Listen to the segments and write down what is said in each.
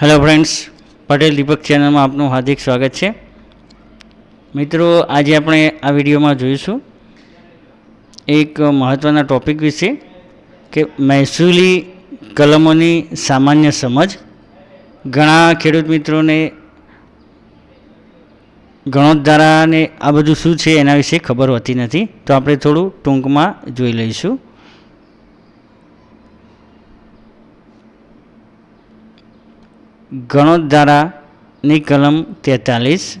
Hello friends Patel દીપક ચેનલમાં આપનું હાર્દિક સ્વાગત છે. મિત્રો, આજે આપણે આ વિડીયોમાં જોઈશું એક મહત્ત્વના ટોપિક વિશે કે મહેસૂલી કલમોની સામાન્ય સમજ. ઘણા ખેડૂત મિત્રોને ગણોદ્ધારાને આ બધું શું છે એના વિશે ખબર હોતી નથી. તો આપણે થોડું ટૂંકમાં જોઈ લઈશું. ગણોદ્ધારાની કલમ તેતાલીસ.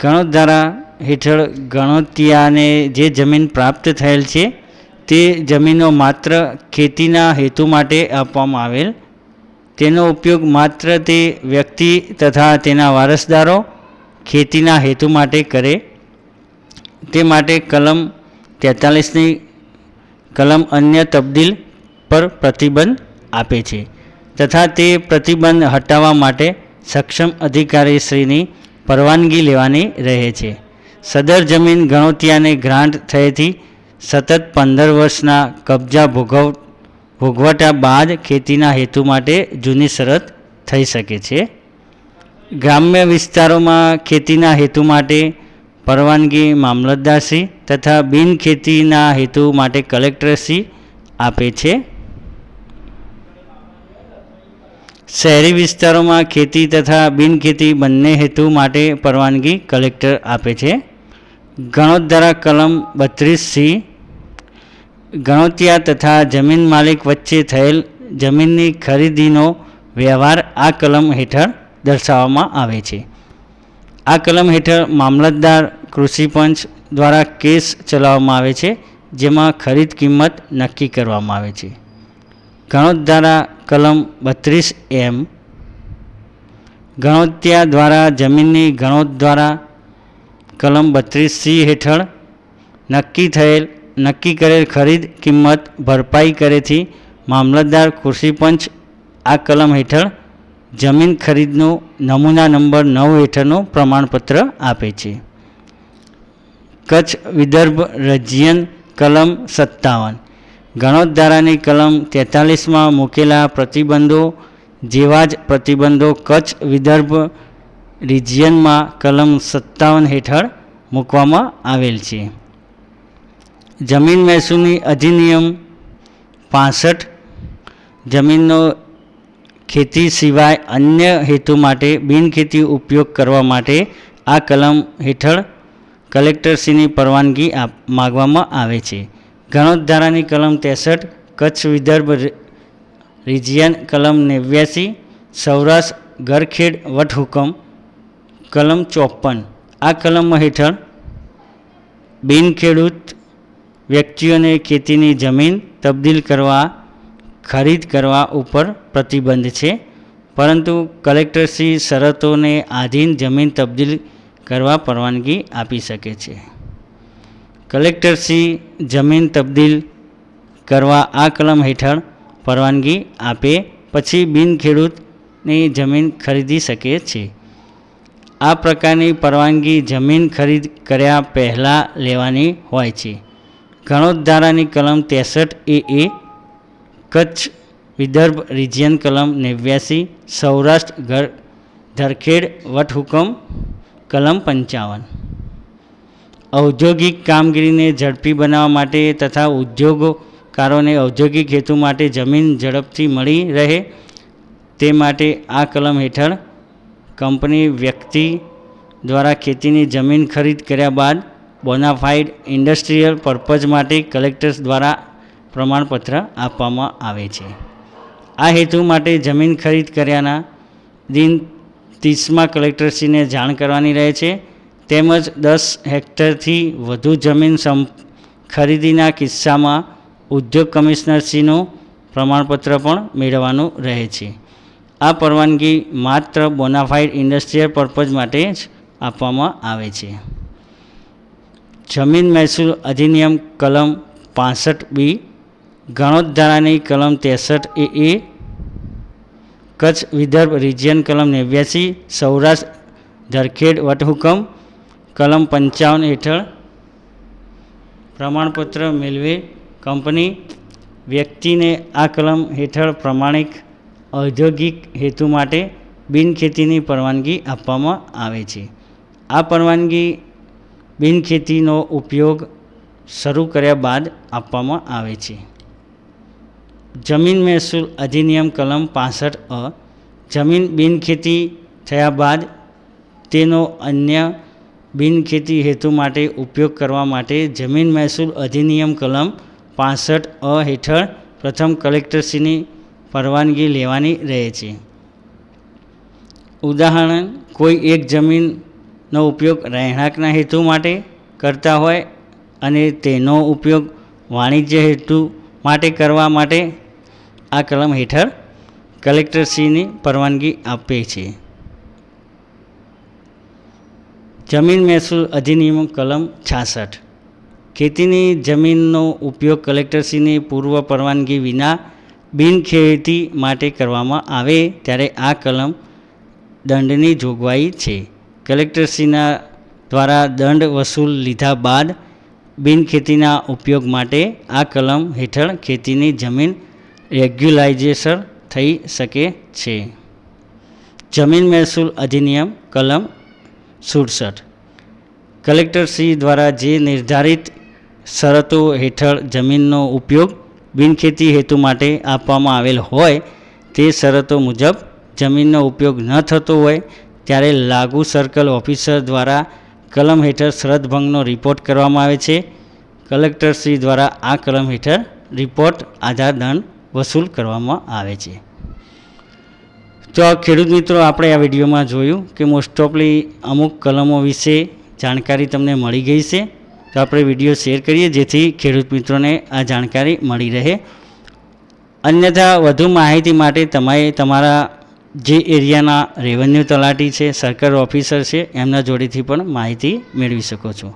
ગણોદ્ધારા હેઠળ ગણોતિયાને જે જમીન પ્રાપ્ત થયેલ છે, તે જમીનો માત્ર ખેતીના હેતુ માટે આપવામાં આવેલ. તેનો ઉપયોગ માત્ર તે વ્યક્તિ તથા તેના વારસદારો ખેતીના હેતુ માટે કરે. તે માટે કલમ તેતાલીસની કલમ અન્ય તબદીલ પર પ્રતિબંધ આપે છે. તથા તે પ્રતિબંધ હટાવવા માટે સક્ષમ અધિકારીશ્રીની પરવાનગી લેવાની રહે છે. સદર જમીન ગણોતિયાને ગ્રાન્ટ થયેથી સતત પંદર વર્ષના કબજા ભોગવ, ભોગવટા બાદ ખેતીના હેતુ માટે જૂની શરત થઈ શકે છે. ગ્રામ્ય વિસ્તારોમાં ખેતીના હેતુ માટે પરવાનગી મામલતદારશ્રી તથા બિન ખેતીના હેતુ માટે કલેક્ટરશ્રી આપે છે. શહેરી વિસ્તારોમાં ખેતી તથા બિનખેતી બંને હેતુ માટે પરવાનગી કલેક્ટર આપે છે. ગણોદ્ધારા કલમ બત્રીસ સી, ગણોતિયા તથા જમીન માલિક વચ્ચે થયેલ જમીનની ખરીદીનો વ્યવહાર આ કલમ હેઠળ દર્શાવવામાં આવે છે. આ કલમ હેઠળ મામલતદાર કૃષિ પંચ દ્વારા કેસ ચલાવવામાં આવે છે, જેમાં ખરીદ કિંમત નક્કી કરવામાં આવે છે. ગણોદ્ધારા કલમ બત્રીસ એમ, ગણોત્યા દ્વારા જમીનની ગણોત દ્વારા કલમ બત્રીસ સી હેઠળ નક્કી થયેલ, નક્કી કરેલ ખરીદ કિંમત ભરપાઈ કરેથી મામલતદાર કૃષિ આ કલમ હેઠળ જમીન ખરીદનો નમૂના નંબર નવ હેઠળનું પ્રમાણપત્ર આપે છે. કચ્છ વિદર્ભ રજિયન કલમ સત્તાવન. ગણોદ્ધારાની કલમ તેતાલીસમાં મૂકેલા પ્રતિબંધો જેવા જ પ્રતિબંધો કચ્છ વિદર્ભ રિજિયનમાં કલમ સત્તાવન હેઠળ મૂકવામાં આવેલ છે. જમીન મહેસૂલની અધિનિયમ પાસઠ, જમીનનો ખેતી સિવાય અન્ય હેતુ માટે બિનખેતી ઉપયોગ કરવા માટે આ કલમ હેઠળ કલેક્ટરશ્રીની પરવાનગી આપ, માગવામાં આવે છે. ગણોદ્ધારાની કલમ ત્રેસઠ, કચ્છ વિદર્ભ રિજિયન કલમ નેવ્યાસી, સૌરાષ્ટ્ર ગરખેડ વટહુકમ કલમ ચોપન. આ કલમ હેઠળ બિનખેડૂત વ્યક્તિઓને ખેતીની જમીન તબદીલ કરવા, ખરીદ કરવા ઉપર પ્રતિબંધ છે. પરંતુ કલેક્ટરશ્રી શરતોને આધીન જમીન તબદીલ કરવા પરવાનગી આપી શકે છે. કલેક્ટરશ્રી જમીન તબદીલ કરવા આ કલમ હેઠળ પરવાનગી આપે પછી બિનખેડૂતની જમીન ખરીદી શકે છે. આ પ્રકારની પરવાનગી જમીન ખરીદ કર્યા પહેલાં લેવાની હોય છે. ગણોદ્ધારાની કલમ ત્રેસઠ A A, Kutch Vidarbha region કલમ નેવ્યાસી, સૌરાષ્ટ્ર ધરખેડ વટહુકમ કલમ પંચાવન. ઔદ્યોગિક કામગીરીને ઝડપી બનાવવા માટે તથા ઉદ્યોગકારોને ઔદ્યોગિક હેતુ માટે જમીન ઝડપથી મળી રહે તે માટે આ કલમ હેઠળ કંપની વ્યક્તિ દ્વારા ખેતીની જમીન ખરીદ કર્યા બાદ બોનાફાઇડ ઇન્ડસ્ટ્રીયલ પર્પઝ માટે કલેક્ટર્સ દ્વારા પ્રમાણપત્ર આપવામાં આવે છે. આ હેતુ માટે જમીન ખરીદ કર્યાના દિન ત્રીસમાં કલેક્ટરશ્રીને જાણ કરવાની રહે છે. તેમજ દસ હેક્ટરથી વધુ જમીન સમ ખરીદીના કિસ્સામાં ઉદ્યોગ કમિશનરશ્રીનું પ્રમાણપત્ર પણ મેળવવાનું રહે છે. આ પરવાનગી માત્ર બોનાફાઇડ ઇન્ડસ્ટ્રીયલ પર્પઝ માટે જ આપવામાં આવે છે. જમીન મહેસૂલ અધિનિયમ કલમ પાસઠ બી, ગણોદ્ધારાની કલમ ત્રેસઠ A A, Kutch Vidarbha region કલમ નેવ્યાસી, સૌરાષ્ટ્ર ધરખેડ વટહુકમ કલમ પંચાવન હેઠળ પ્રમાણપત્ર મેળવે કંપની વ્યક્તિને આ કલમ હેઠળ પ્રમાણિક ઔદ્યોગિક હેતુ માટે બિનખેતીની પરવાનગી આપવામાં આવે છે. આ પરવાનગી બિનખેતીનો ઉપયોગ શરૂ કર્યા બાદ આપવામાં આવે છે. જમીન મહેસૂલ અધિનિયમ કલમ પાસઠ અ જમીન બિનખેતી થયા બાદ તેનો અન્ય બિનખેતી હેતુ માટે ઉપયોગ કરવા માટે જમીન મહેસૂલ અધિનિયમ કલમ પાસઠ અ હેઠળ પ્રથમ કલેક્ટરશ્રીની પરવાનગી લેવાની રહે છે. ઉદાહરણ, કોઈ એક જમીનનો ઉપયોગ રહેણાંકના હેતુ માટે કરતા હોય અને તેનો ઉપયોગ વાણિજ્ય હેતુ માટે કરવા માટે આ કલમ હેઠળ કલેક્ટરશ્રીની પરવાનગી આપે છે. જમીન મહેસૂલ અધિનિયમ કલમ છાસઠ. ખેતીની જમીનનો ઉપયોગ કલેક્ટરશ્રીની પૂર્વ પરવાનગી વિના બિનખેતી માટે કરવામાં આવે ત્યારે આ કલમ દંડની જોગવાઈ છે. કલેક્ટરશ્રીના દ્વારા દંડ વસૂલ લીધા બાદ બિનખેતીના ઉપયોગ માટે આ કલમ હેઠળ ખેતીની જમીન રેગ્યુલાઇઝેશન થઈ શકે છે. જમીન મહેસૂલ અધિનિયમ કલમ સુડસઠ. કલેક્ટરશ્રી દ્વારા જે નિર્ધારિત શરતો હેઠળ જમીનનો ઉપયોગ બિનખેતી હેતુ માટે આપવામાં આવેલ હોય તે શરતો મુજબ જમીનનો ઉપયોગ ન થતો હોય ત્યારે લાગુ સર્કલ ઓફિસર દ્વારા કલમ હેઠળ શરત ભંગનો રિપોર્ટ કરવામાં આવે છે. કલેક્ટરશ્રી દ્વારા આ કલમ હેઠળ રિપોર્ટ આધાર દંડ વસૂલ કરવામાં આવે છે. તો ખેડૂત મિત્રો, આપણે આ વિડીયોમાં જોયું કે મોસ્ટ ઓફલી અમુક કલમો વિશે જાણકારી તમને મળી ગઈ છે. તો આપણે વીડિયો શેર કરીએ, જેથી ખેડૂત મિત્રોને આ જાણકારી મળી રહે. અન્યથા, વધુ માહિતી માટે તમારે તમારા જે એરિયાના રેવન્યુ તલાટી છે સરકાર ઓફિસર છે, એમના જોડેથી પણ માહિતી મેળવી શકો છો.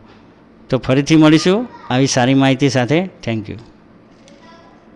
તો ફરીથી મળીશું. આવી સારી માહિતી સાથે. Thank you